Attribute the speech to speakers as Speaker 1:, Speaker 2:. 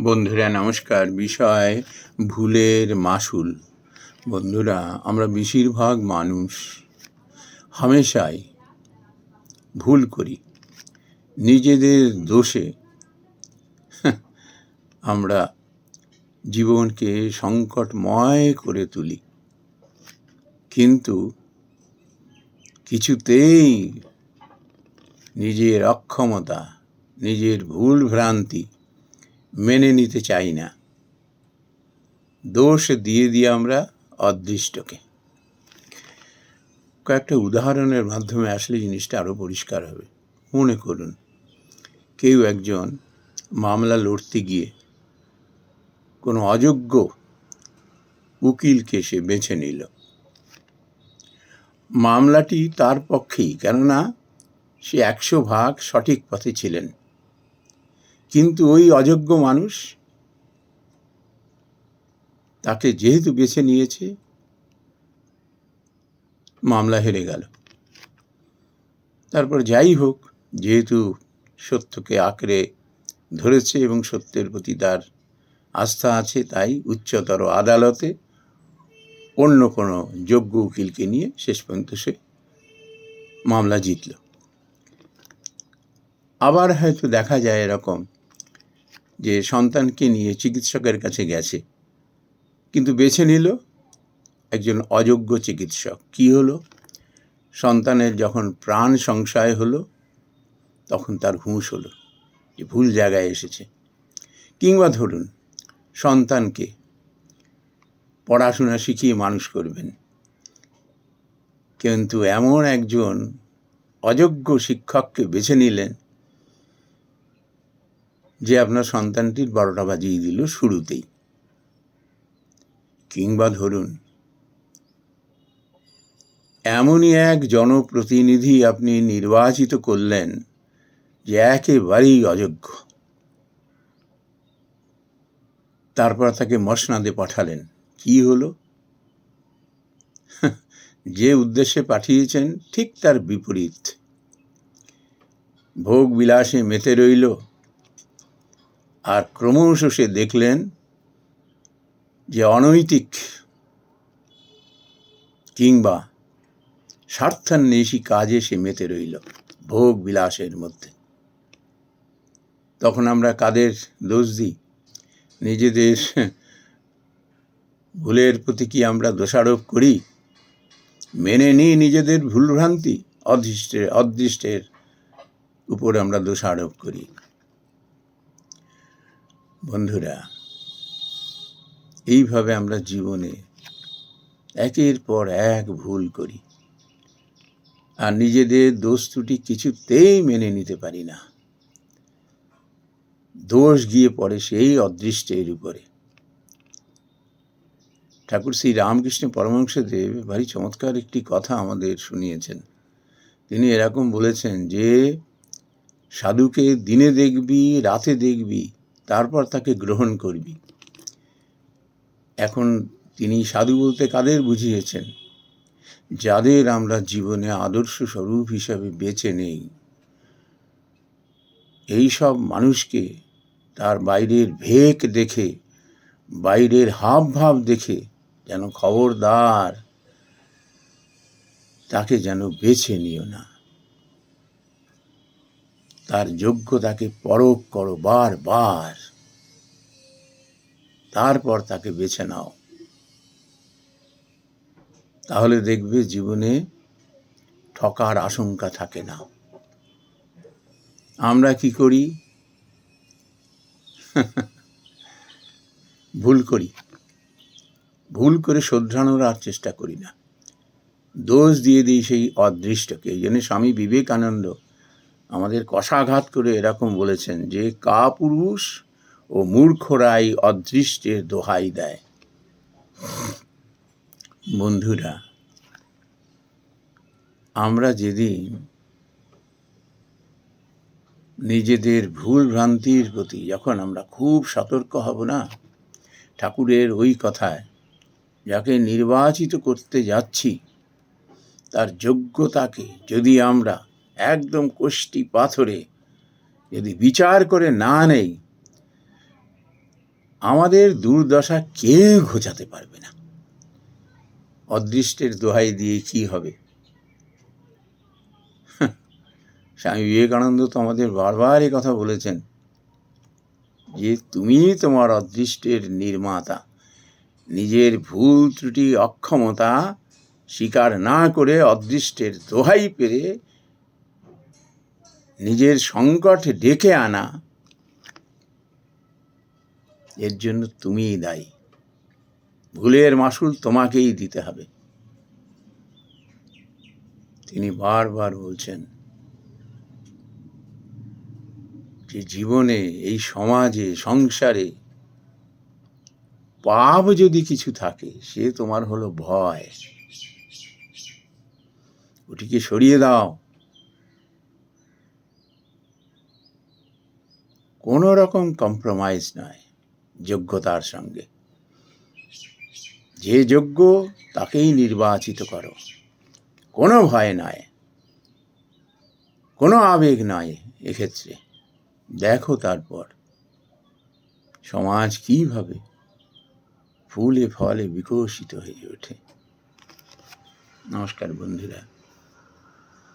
Speaker 1: বন্ধুরা, নমস্কার। বিষয় ভুলের মাসুল। বন্ধুরা, আমরা বেশিরভাগ মানুষ হামেশাই ভুল করি। নিজেদের দোষে আমরা জীবনকে সংকটময় করে তুলি। কিন্তু কিছুতেই নিজের অক্ষমতা, নিজের ভুল ভ্রান্তি মেনে নিতে চাই না। দোষ দিয়ে দিয়ে আমরা অদৃষ্টকে। কয়েকটা উদাহরণের মাধ্যমে আসলে জিনিসটা আরও পরিষ্কার হবে। মনে করুন, কেউ একজন মামলা লড়তে গিয়ে কোনো অযোগ্য উকিলকে সে বেছে নিল। মামলাটি তার পক্ষেই, কেননা সে একশো ভাগ সঠিক পথে ছিলেন। কিন্তু ওই অযোগ্য মানুষ তাকে যেহেতু বেছে নিয়েছে, মামলা হেরে গেল। তারপর যাই হোক, যেহেতু সত্যকে আঁকড়ে ধরেছে এবং সত্যের প্রতি তার আস্থা আছে, তাই উচ্চতর আদালতে অন্য কোনো যোগ্য উকিলকে নিয়ে শেষ পর্যন্ত সে মামলা জিতল। আবার হয়তো দেখা যায় এরকম যে সন্তানকে নিয়ে চিকিৎসকের কাছে গেছে। কিন্তু বেছে নিল একজন অযোগ্য চিকিৎসক। কি হলো? সন্তানের যখন প্রাণ সংশয় হলো, তখন তার হুঁশ হলো যে ভুল জায়গায় এসেছে। কিংবা ধরুন, সন্তানকে পড়াশোনা শিখিয়ে মানুষ করবেন। কিন্তু এমন একজন অযোগ্য শিক্ষককে বেছে নিলেন যে আপনার সন্তানটির বারোটা বাজিয়ে দিল শুরুতেই। কিংবা ধরুন, এমনই এক জনপ্রতিনিধি আপনি নির্বাচিত করলেন যে একেবারেই অযোগ্য। তারপর তাকে মসনাদে পাঠালেন। কি হলো? যে উদ্দেশ্যে পাঠিয়েছেন ঠিক তার বিপরীত। ভোগ বিলাসে মেতে রইল। আর ক্রমশ সে দেখলেন যে অনৈতিক কিংবা স্বার্থান্বেষী কাজে সে মেতে রইল, ভোগ বিলাসের মধ্যে। তখন আমরা কাদের দোষ দিই? নিজেদের ভুলের প্রতি কি আমরা দোষারোপ করি? মেনে নিই নিজেদের ভুলভ্রান্তি অদৃষ্টের অদৃষ্টের উপর আমরা দোষারোপ করি। বন্ধুরা, এইভাবে আমরা জীবনে একের পর এক ভুল করি। আর নিজেদের দোষ ত্রুটি কিছুতেই মেনে নিতে পারি না। দোষ গিয়ে পড়ে সেই অদৃষ্টের উপরে। ঠাকুর শ্রী রামকৃষ্ণ পরমহংসদেব ভারী চমৎকার একটি কথা আমাদের শুনিয়েছেন। তিনি এরকম বলেছেন যে, সাধুকে দিনে দেখবি, রাতে দেখবি তারপর তাকে গ্রহণ করবি। এখন তিনি সাধু বলতে কাদের বুঝিয়েছেন? যাদের আমরা জীবনে আদর্শ স্বরূপ হিসাবে বেছে নেই, এই সব মানুষকে তার বাইরের ভেক দেখে, বাইরের হাব ভাব দেখে যেন খবরদার তাকে যেন বেছে নিও না। তার যোগ্যতাকে পরখ করো বারবার। তারপর তাকে বেছে নাও। তাহলে দেখবে জীবনে ঠকার আশঙ্কা থাকে না। আমরা কি করি? ভুল করি। ভুল করে শোধরানোর আর চেষ্টা করি না। দোষ দিয়ে দিই সেই অদৃষ্টকে। এই জন্য স্বামী বিবেকানন্দ আমাদের কষাঘাত করে এরকম বলেছেন যে কা পুরুষ ও মূর্খরাই অদৃষ্টের দোহাই দেয়। বন্ধুরা, আমরা যেদিন নিজেদের ভুল ভ্রান্তির প্রতি যখন আমরা খুব সতর্ক হব না, ঠাকুরের ওই কথায় যাকে নির্বাচিত করতে যাচ্ছি, তার যোগ্যতাকে যদি আমরা একদম কোষ্টি পাথরে যদি বিচার করে না নেই, আমাদের দুর্দশা কেউ ঘোচাতে পারবে না। অদৃষ্টের দোহাই দিয়ে কি হবে? স্বামী বিবেকানন্দ তো আমাদের বারবার কথা বলেছেন যে তুমি তোমার অদৃষ্টের নির্মাতা, নিজের ভুল ত্রুটি, অক্ষমতা স্বীকার না করে অদৃষ্টের দোহাই পেরে নিজের সংকট ডেকে আনা, এর জন্য তুমিই দায়ী। ভুলের মাসুল তোমাকেই দিতে হবে। তিনি বারবার বলছেন, যে জীবনে, এই সমাজে, সংসারে পাপ যদি কিছু থাকে, সে তোমার হলো ভয়। ওটিকে সরিয়ে দাও। কোনো রকম কম্প্রোমাইজ নয় যোগ্যতার সঙ্গে। যে যোগ্য, তাকেই নির্বাচিত করো। কোনো ভয় নয়, কোনো আবেগ নয় এক্ষেত্রে। দেখো তারপর, সমাজ কীভাবে ফুলে ফলে বিকশিত হয়ে ওঠে। নমস্কার বন্ধুরা।